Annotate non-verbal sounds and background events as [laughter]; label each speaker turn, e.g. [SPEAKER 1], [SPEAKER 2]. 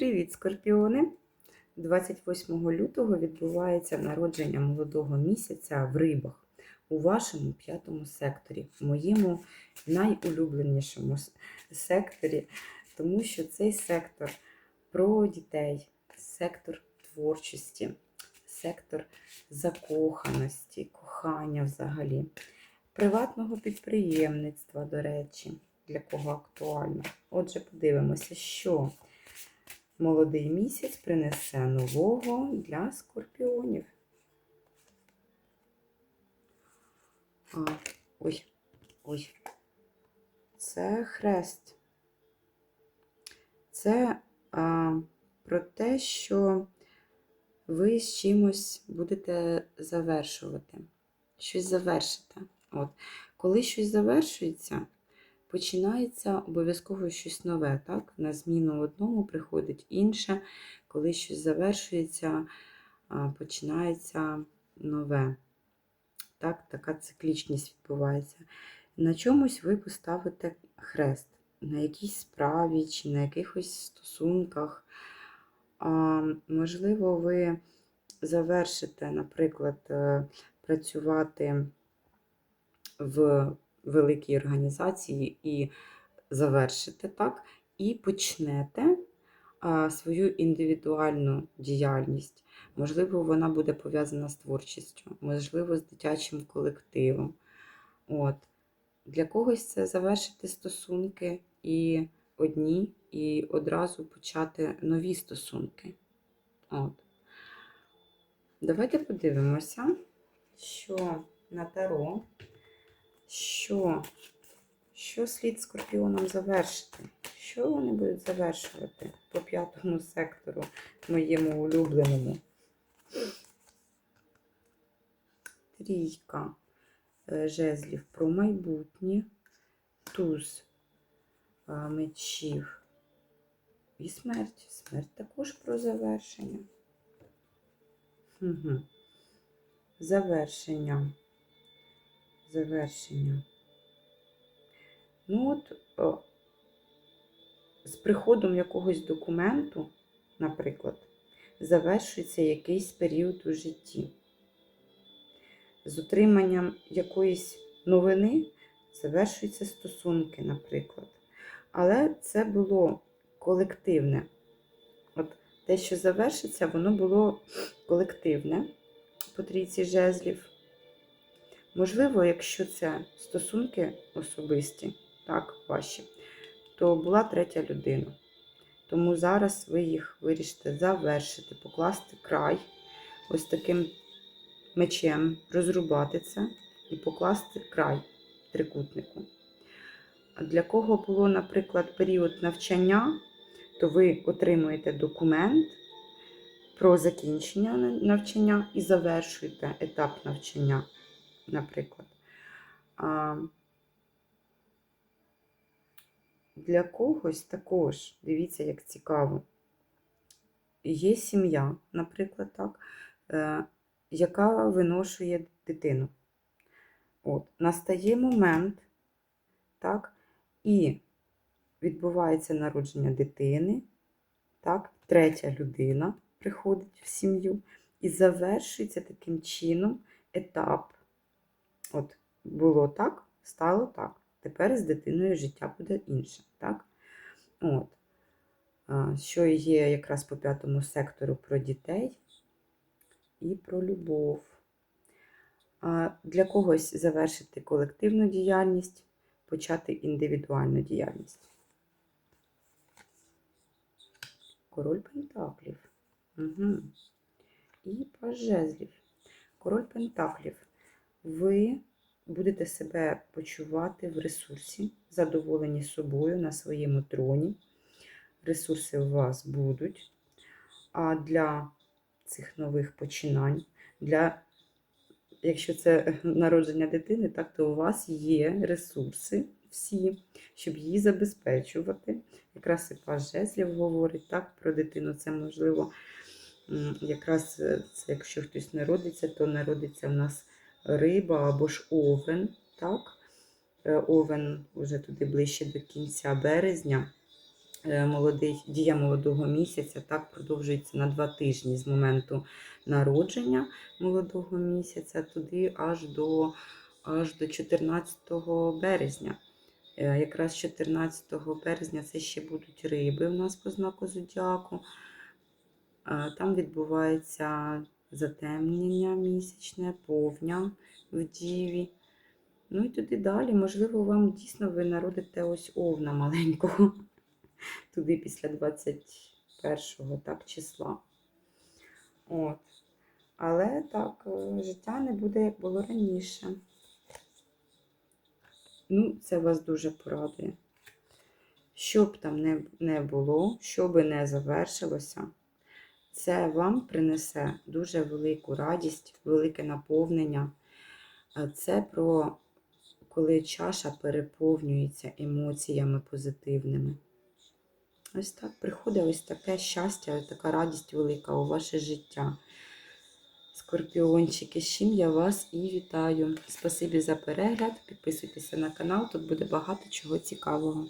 [SPEAKER 1] Привіт, скорпіони! 28 лютого відбувається народження молодого місяця в рибах у вашому п'ятому секторі, в моєму найулюбленішому секторі, тому що цей сектор про дітей, сектор творчості, сектор закоханості, кохання взагалі, приватного підприємництва, до речі, для кого актуально. Отже, подивимося, що молодий місяць принесе нового для скорпіонів. А, ой, ой. Це хрест. Це а, про те, що ви з чимось будете завершувати. Щось завершите. От. Коли щось завершується, починається обов'язково щось нове. Так? На зміну одному приходить інше. Коли щось завершується, починається нове. Так, така циклічність відбувається. На чомусь ви поставите хрест, на якійсь справі чи на якихось стосунках. А, можливо, ви завершите, наприклад, е, працювати в великій організації і завершите так, і почнете свою індивідуальну діяльність. Можливо, вона буде пов'язана з творчістю, можливо, з дитячим колективом. От. Для когось це завершити стосунки і одні, і одразу почати нові стосунки. От. Давайте подивимося, що на таро, що, що слід скорпіонам завершити. Що вони будуть завершувати по п'ятому сектору, моєму улюбленому? Трійка е, жезлів про майбутнє, туз е, мечів і смерть. Смерть також про завершення. Угу. Завершення. Завершення. Ну от, з приходом якогось документу, наприклад, завершується якийсь період у житті. З отриманням якоїсь новини завершуються стосунки, наприклад. Але це було колективне. От те, що завершиться, воно було колективне по трійці жезлів. Можливо, якщо це стосунки особисті, так, ваші, то була третя людина. Тому зараз ви їх вирішите завершити, покласти край ось таким мечем, розрубати це і покласти край трикутнику. Для кого було, наприклад, період навчання, то ви отримуєте документ про закінчення навчання і завершуєте етап навчання, наприклад. А Для когось також, дивіться, як цікаво, є сім'я, наприклад, так, е, яка виношує дитину. От, Настає момент, так, і відбувається народження дитини, так, третя людина приходить в сім'ю і завершується таким чином етап. От, було так, стало так. Тепер з дитиною життя буде інше. Так? От. Що є якраз по п'ятому сектору про дітей і про любов. Для когось завершити колективну діяльність, почати індивідуальну діяльність. Король Пентаклів. Угу. І паж жезлів. Король Пентаклів. Ви будете себе почувати в ресурсі, задоволені собою на своєму троні. Ресурси у вас будуть. А для цих нових починань, для, якщо це [laughs] народження дитини, так то у вас є ресурси всі, щоб її забезпечувати. Якраз і паж жезлів говорить так, про дитину. Це можливо, якраз е, це, якщо хтось народиться, то народиться в нас риба або ж овен. так? Е, Овен вже туди ближче до кінця березня. е, молодий, дія молодого місяця так продовжується на два тижні з моменту народження молодого місяця, туди аж до, аж до 14 березня. Е, Якраз 14 березня це ще будуть риби у нас по знаку зодіаку. Там відбувається затемнення місячне, повня в діві. Ну і туди далі, можливо, вам дійсно ви народите ось овна маленького. [laughs] Туди після 21 так, числа. От. Але так, е, життя не буде, як було раніше. Ну, це вас дуже порадує. Що б там не було, що би не завершилося, це вам принесе дуже велику радість, велике наповнення. Це про коли чаша переповнюється емоціями позитивними. Ось так приходить ось таке щастя, ось така радість велика у ваше життя. Скорпіончики, з чим я вас і вітаю. Спасибі за перегляд. Підписуйтеся на канал, тут буде багато чого цікавого.